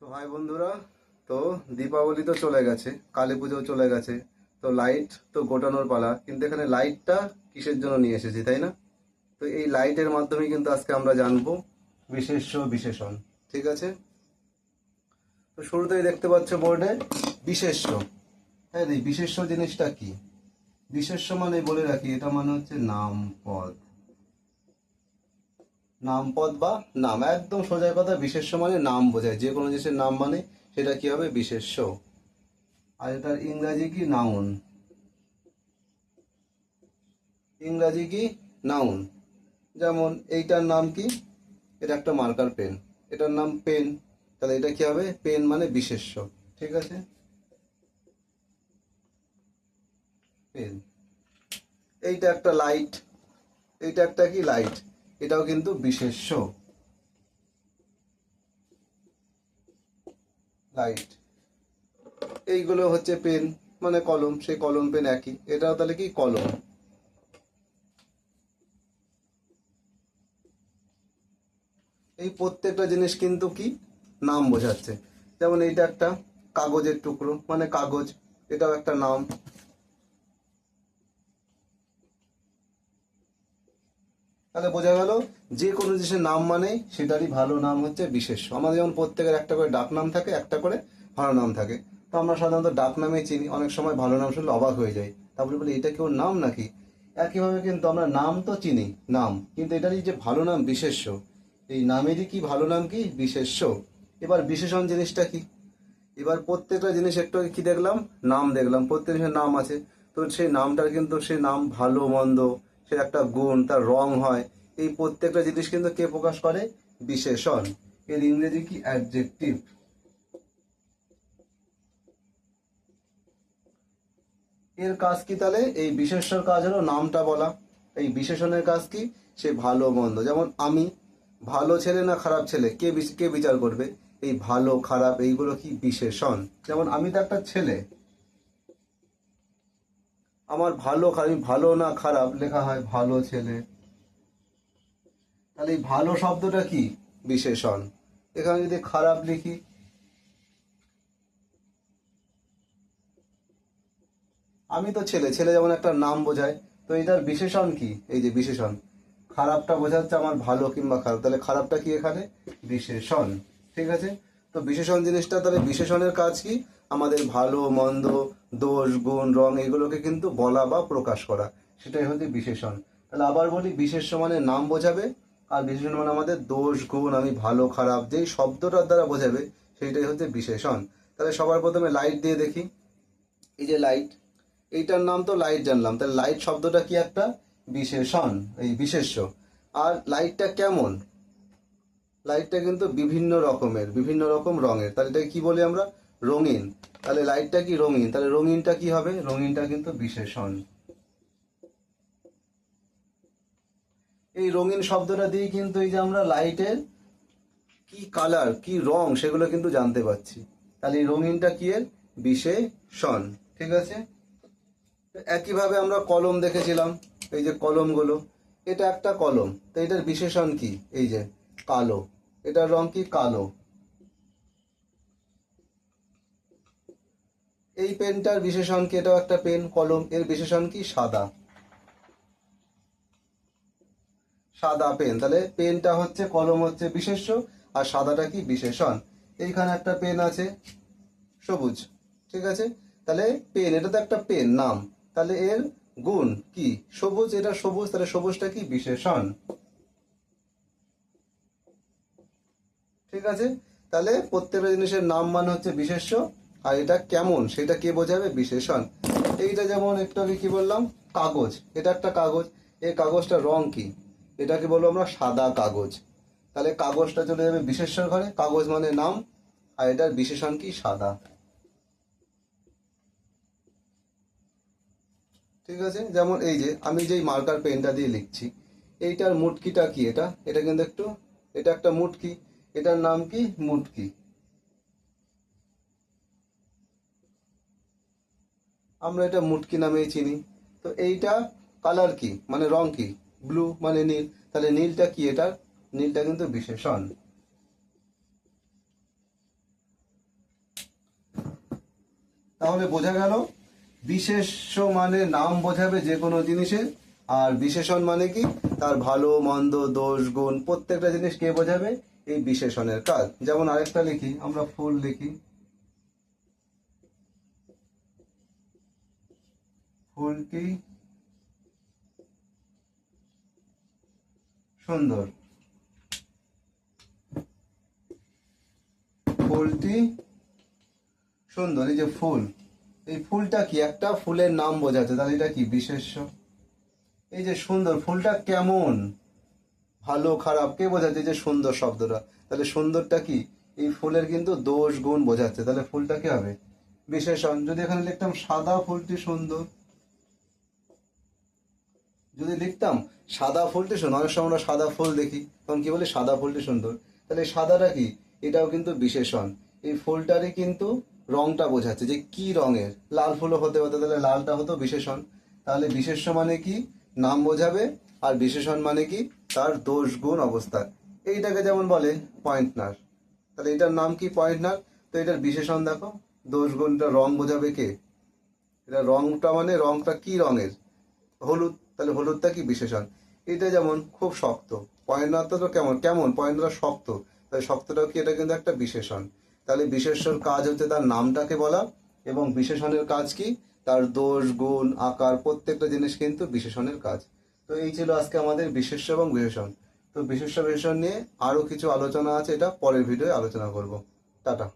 তো হাই বন্ধুরা, তো দীপাবলি তো চলে গেছে, কালী পুজো চলে গেছে, তো লাইট তো গোটানোর পালা, কিন্তু এখানে লাইটটা কিসের জন্য নিয়ে এসেছি, তাই না? তো এই লাইটের মাধ্যমে কিন্তু আজকে আমরা জানব বিশেষ্য বিশেষণ, ঠিক আছে? তো শুরুতেই দেখতে পাচ্ছ বোর্ডে বিশেষ্য। হ্যাঁ এই বিশেষ্য জিনিসটা কি? বিশেষ্য মানে বলে রাখি, এটা মানে হচ্ছে নাম, পদ। নাম পদ বা নাম, একদম সোজা কথা, বিশেষ্য মানে নাম বোঝায়, যে কোনো জিনিসের নাম মানে সেটা কি হবে? বিশেষ্য। আর এটার ইংরাজি কি? নাউন। ইংরাজি কি? নাউন। যেমন এইটার নাম কি? এটা একটা মার্কার পেন। এটার নাম পেন। তাহলে এটা কি হবে? পেন মানে বিশেষ্য। ঠিক আছে? পেন। এইটা একটা লাইট। এইটা একটা কি? লাইট। এটাও কিন্তু বিশেষ্য লাইট এইগুলো হচ্ছে পেন মানে কলম, সেই কলম পেন একই। এটাও তাহলে কি? কলম। এই প্রত্যেকটা জিনিস কিন্তু কি? নাম বোঝাচ্ছে। যেমন এইটা একটা কাগজের টুকরো মানে কাগজ, এটাও একটা নাম। তাহলে বোঝা গেল, যে কোনো জিনিসের নাম মানে সেটারই ভালো নাম হচ্ছে বিশেষ। আমাদের যেমন প্রত্যেকের একটা করে ডাক নাম থাকে, একটা করে ভালো নাম থাকে। তো আমরা সাধারণত ডাক নামে চিনি, অনেক সময় ভালো নাম শুনলে অবাক হয়ে যাই। তারপরে বলি, এটা কেউ নাম নাকি? একইভাবে কিন্তু আমরা নাম তো চিনি, নাম। কিন্তু এটারই যে ভালো নাম বিশেষ্য, এই নামেরই কি ভালো নাম কি? বিশেষ্য। এবার বিশেষণ জিনিসটা কি? এবার প্রত্যেকটা জিনিস একটু কি দেখলাম? নাম দেখলাম। প্রত্যেক জিনিসের নাম আছে। তো সেই নামটার কিন্তু সেই নাম ভালো, মন্দ সে একটা গুণ, তার রং হয়। এই প্রত্যেকটা জিনিস কিন্তু কে প্রকাশ করে? বিশেষণ। এর ইংরেজি কি? অ্যাডজেক্টিভ এর কাজ কি তাহলে? এই বিশেষণ কাজ হলো নামটা বলা। এই বিশেষণের কাজ কি? সে ভালো, মন্দ। যেমন আমি, ভালো ছেলে না খারাপ ছেলে? কে কে বিচার করবে? এই ভালো, খারাপ, এইগুলো কি বিশেষণ? যেমন আমি তো একটা ছেলে। আমার ভালো আমি ভালো না খারাপ, লেখা হয় ভালো ছেলে। তাহলে এই ভালো শব্দটা কি? বিশেষণ। এখানে যদি খারাপ লিখি, আমি তো ছেলে ছেলে যেমন একটা নাম বোঝায়, তো এটার বিশেষণ কি? এই যে বিশেষণ। খারাপটা বোঝাচ্ছে আমার ভালো কিংবা খারাপ। তাহলে খারাপটা কি এখানে? বিশেষণ। ঠিক আছে? তো বিশেষণ জিনিসটা তাহলে বিশেষণের কাজ কি? আমাদের ভালো, মন্দ, দোষ, গুণ, রং এগুলোকে কিন্তু বলা বা প্রকাশ করা। সেটাই হচ্ছে বিশেষণ। তাহলে আবার বলি বিশেষ মানে নাম বোঝাবে, আর বিশেষণ মানে আমাদের দোষ, গুণ, আমি ভালো, খারাপ, যেই শব্দটার দ্বারা বোঝাবে, সেইটাই হচ্ছে বিশেষণ। তাহলে সবার প্রথমে লাইট দিয়ে দেখি। এই যে লাইট এইটার নাম তো লাইট জানলাম। তাহলে লাইট শব্দটা কি একটা? বিশেষণ, এই বিশেষ্য। আর লাইটটা কেমন? লাইটটা কিন্তু বিভিন্ন রকমের, বিভিন্ন রকম রঙের। তাহলে এটাকে কি বলি আমরা? রঙিন। তাহলে লাইটটা কি রঙিন? তাহলে রঙিনটা কি হবে? রঙিনটা কিন্তু বিশেষণ। এই রঙিন শব্দটা দিয়ে কিন্তু এই যে আমরা লাইটের কি কালার, কি রং, সেগুলো কিন্তু জানতে পারছি। তাহলে এই রঙিনটা কি এর? বিশেষণ। ঠিক আছে? একইভাবে আমরা কলম দেখেছিলাম, এই যে কলমগুলো। এটা একটা কলম। তো এটার বিশেষণ কি? এই যে কালো। এটার রং কি কালো? এই পেনটার বিশেষণ কি? এটাও একটা পেন, কলম, এর বিশেষণ কি? সাদা। সাদা পেন। তাহলে পেনটা হচ্ছে, কলম হচ্ছে বিশেষ্য, আর সাদাটা কি বিশেষণ? এইখানে একটা পেন আছে, সবুজ। ঠিক আছে? তাহলে পেন, এটা তো একটা পেন, নাম। তাহলে এর গুণ কি? সবুজ, এটা সবুজ, তাহলে সবুজটা কি? বিশেষণ। ঠিক আছে? তাহলে প্রত্যেকটা জিনিসের নাম মানে হচ্ছে বিশেষ্য। আর এটা কেমন? সেটা কে বোঝাবে? বিশেষণ। এইটা যেমন একটু আগে কি বললাম? কাগজ। এটা একটা কাগজ। এই কাগজটার রং কি? এটাকে বলব আমরা সাদা কাগজ। তাহলে কাগজটা চলে যাবে বিশেষ্যর ঘরে। কাগজ মানে নাম। আর এটার বিশেষণ কি? সাদা। ঠিক আছে? যেমন এই যে, আমি যেই মার্কার পেনটা দিয়ে লিখছি, এইটার মুটকিটা কি এটা? এটা কিন্তু একটু, এটা একটা মুটকি। এটার নাম কি? মুটকি। আমরা এটা মুটকি নামেই চিনি। তো এইটা কালার কি? মানে রং কি? ব্লু মানে নীল। তাহলে নীলটা কি এটার নীলটা কিন্তু বিশেষণ। তাহলে বোঝা গেল বিশেষ মানে নাম বোঝাবে যে কোনো জিনিসের, আর বিশেষণ মানে কি? তার ভালো, মন্দ, দোষ, গুণ, প্রত্যেকটা জিনিস কে বোঝাবে? এই বিশেষণের কাজ। যেমন আরেকটা লিখি, আমরা ফুল লিখি। ফুলটি সুন্দর। ফুলটি সুন্দর, এই যে ফুল। এই ফুলটা কি? একটা ফুলের নাম বোঝাচ্ছে, তাহলে এটা কি? বিশেষ্য। এই যে সুন্দর, ফুলটা কেমন? ভালো, খারাপ, কে বোঝাচ্ছে যে সুন্দর শব্দটা? তাহলে সুন্দরটা কি? এই ফুলের কিন্তু দোষ, গুণ বোঝাচ্ছে। তাহলে ফুলটা কি হবে? বিশেষণ। যদি এখানে লিখতাম, সাদা ফুলটি সুন্দর। যদি লিখতাম, সাদা ফুলটি সুন্দর, অনেক সময় আমরা সাদা ফুল দেখি, তখন কি বলি? সাদা ফুলটি সুন্দর। তাহলে সাদাটা কি? এটাও কিন্তু বিশেষণ। এই ফুলটারই কিন্তু রংটা বোঝাচ্ছে যে কি রঙের। লাল ফুলও হতে হতে তাহলে লালটা হতো বিশেষণ। তাহলে বিশেষ্য মানে কি? নাম বোঝাবে। আর বিশেষণ মানে কি? তার দোষ গুণ অবস্থা। এইটাকে যেমন বলে পয়েন্টনার। তাহলে এটার নাম কি পয়েন্টনার? তো এটার বিশেষণ দেখো দোষ গুণটা রং বোঝাবে কে? এটা রংটা মানে রংটা কি রঙের? হলুদ। তাহলে হলুদটা কি বিশেষণ? এটা যেমন খুব শক্ত। পয়েন্টনারটা তো কেমন? কেমন? পয়েন্টনার শক্ত। তাহলে শক্তটাও কি? এটা কিন্তু একটা বিশেষণ। তাহলে বিশেষণ কাজ হচ্ছে তার নামটাকে বলা এবং বিশেষণের কাজ কি? তার দোষ গুণ আকার, প্রত্যেকটা জিনিস কিন্তু বিশেষণের কাজ। তো এই ছিল আজকে আমাদের বিশেষ এবং বিশেষণ। তো বিশেষ বিশেষণ নিয়ে আরও কিছু আলোচনা আছে, এটা পরের ভিডিওয়ে আলোচনা করব। টাটা।